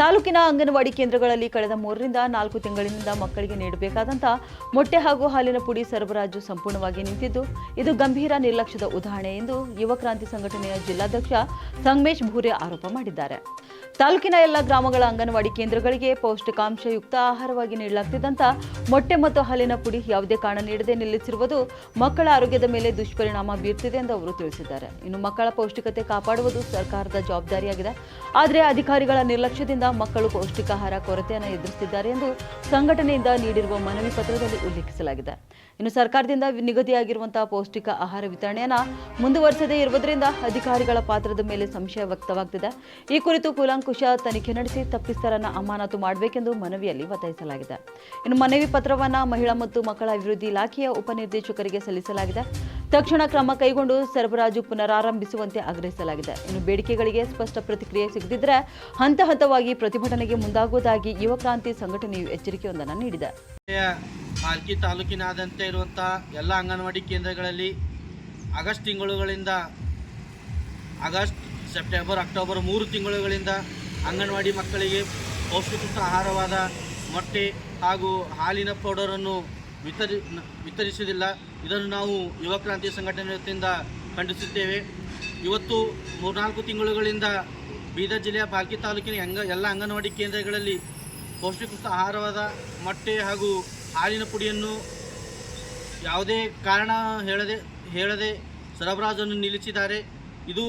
ತಾಲೂಕಿನ ಅಂಗನವಾಡಿ ಕೇಂದ್ರಗಳಲ್ಲಿ ಕಳೆದ ಮೂರರಿಂದ ನಾಲ್ಕು ತಿಂಗಳಿನಿಂದ ಮಕ್ಕಳಿಗೆ ನೀಡಬೇಕಾದಂತಹ ಮೊಟ್ಟೆ ಹಾಗೂ ಹಾಲಿನ ಪುಡಿ ಸರಬರಾಜು ಸಂಪೂರ್ಣವಾಗಿ ನಿಂತಿದ್ದು, ಇದು ಗಂಭೀರ ನಿರ್ಲಕ್ಷ್ಯದ ಉದಾಹರಣೆ ಎಂದು ಯುವ ಕ್ರಾಂತಿ ಸಂಘಟನೆಯ ಜಿಲ್ಲಾಧ್ಯಕ್ಷ ಸಂಗಮೇಶ್ ಭೂರೆ ಆರೋಪ ಮಾಡಿದ್ದಾರೆ. ತಾಲೂಕಿನ ಎಲ್ಲ ಗ್ರಾಮಗಳ ಅಂಗನವಾಡಿ ಕೇಂದ್ರಗಳಿಗೆ ಪೌಷ್ಟಿಕಾಂಶಯುಕ್ತ ಆಹಾರವಾಗಿ ನೀಡಲಾಗ್ತಿದ್ದಂಥ ಮೊಟ್ಟೆ ಮತ್ತು ಹಾಲಿನ ಪುಡಿ ಯಾವುದೇ ಕಾರಣ ನೀಡದೆ ನಿಲ್ಲಿಸಿರುವುದು ಮಕ್ಕಳ ಆರೋಗ್ಯದ ಮೇಲೆ ದುಷ್ಪರಿಣಾಮ ಬೀರುತ್ತಿದೆ ಎಂದು ಅವರು ತಿಳಿಸಿದ್ದಾರೆ. ಇನ್ನು ಮಕ್ಕಳ ಪೌಷ್ಟಿಕತೆ ಕಾಪಾಡುವುದು ಸರ್ಕಾರದ ಜವಾಬ್ದಾರಿಯಾಗಿದೆ. ಆದರೆ ಅಧಿಕಾರಿಗಳ ನಿರ್ಲಕ್ಷ್ಯದಿಂದ ಮಕ್ಕಳು ಪೌಷ್ಟಿಕಾಹಾರ ಕೊರತೆಯನ್ನು ಎದುರಿಸುತ್ತಿದ್ದಾರೆ ಎಂದು ಸಂಘಟನೆಯಿಂದ ನೀಡಿರುವ ಮನವಿ ಪತ್ರದಲ್ಲಿ ಉಲ್ಲೇಖಿಸಲಾಗಿದೆ. ಇನ್ನು ಸರ್ಕಾರದಿಂದ ನಿಗದಿಯಾಗಿರುವಂತಹ ಪೌಷ್ಟಿಕ ಆಹಾರ ವಿತರಣೆಯನ್ನು ಮುಂದುವರಿಸದೇ ಇರುವುದರಿಂದ ಅಧಿಕಾರಿಗಳ ಪಾತ್ರದ ಮೇಲೆ ಸಂಶಯ ವ್ಯಕ್ತವಾಗ್ತಿದೆ. ಈ ಕುರಿತು ಕೂಲಂಕುಷ ತನಿಖೆ ನಡೆಸಿ ತಪ್ಪಿತರನ್ನ ಅಮಾನತು ಮಾಡಬೇಕೆಂದು ಮನವಿಯಲ್ಲಿ ಒತ್ತಾಯಿಸಲಾಗಿದೆ. ಇನ್ನು ಮನವಿ ಪತ್ರವನ್ನು ಮಹಿಳಾ ಮತ್ತು ಮಕ್ಕಳ ಅಭಿವೃದ್ಧಿ ಇಲಾಖೆಯ ಉಪನಿರ್ದೇಶಕರಿಗೆ ಸಲ್ಲಿಸಲಾಗಿದೆ. ತಕ್ಷಣ ಕ್ರಮ ಕೈಗೊಂಡು ಸರಬರಾಜು ಪುನರಾರಂಭಿಸುವಂತೆ ಆಗ್ರಹಿಸಲಾಗಿದೆ. ಇನ್ನು ಬೇಡಿಕೆಗಳಿಗೆ ಸ್ಪಷ್ಟ ಪ್ರತಿಕ್ರಿಯೆ ಸಿಗದಿದ್ದರೆ ಹಂತ ಹಂತವಾಗಿ ಪ್ರತಿಭಟನೆಗೆ ಮುಂದಾಗುವುದಾಗಿ ಯುವ ಕ್ರಾಂತಿ ಸಂಘಟನೆಯು ಎಚ್ಚರಿಕೆಯೊಂದನ್ನು ನೀಡಿದೆ. ಜಿಲ್ಲೆಯ ತಾಲೂಕಿನಾದಂತೆ ಇರುವಂತಹ ಎಲ್ಲ ಅಂಗನವಾಡಿ ಕೇಂದ್ರಗಳಲ್ಲಿ ಆಗಸ್ಟ್ ತಿಂಗಳುಗಳಿಂದ ಆಗಸ್ಟ್, ಸೆಪ್ಟೆಂಬರ್, ಅಕ್ಟೋಬರ್ ಮೂರು ತಿಂಗಳುಗಳಿಂದ ಅಂಗನವಾಡಿ ಮಕ್ಕಳಿಗೆ ಪೌಷ್ಟಿಕಯುಕ್ತ ಆಹಾರವಾದ ಮೊಟ್ಟೆ ಹಾಗೂ ಹಾಲಿನ ಪೌಡರನ್ನು ವಿತರಿ, ವಿತರಿಸುವುದಿಲ್ಲ. ಇದನ್ನು ನಾವು ಯುವ ಕ್ರಾಂತಿ ಸಂಘಟನೆ ವತಿಯಿಂದ ಖಂಡಿಸುತ್ತೇವೆ. ಇವತ್ತು ಮೂರ್ನಾಲ್ಕು ತಿಂಗಳುಗಳಿಂದ ಬೀದರ್ ಜಿಲ್ಲೆಯ ಬಾಲ್ಕಿ ತಾಲೂಕಿನ ಅಂಗ, ಎಲ್ಲ ಅಂಗನವಾಡಿ ಕೇಂದ್ರಗಳಲ್ಲಿ ಪೌಷ್ಟಿಕಯುಕ್ತ ಆಹಾರವಾದ ಮೊಟ್ಟೆ ಹಾಗೂ ಹಾಲಿನ ಪುಡಿಯನ್ನು ಯಾವುದೇ ಕಾರಣ ಹೇಳದೆ ಹೇಳದೆ ಸರಬರಾಜನ್ನು ನಿಲ್ಲಿಸಿದ್ದಾರೆ. ಇದು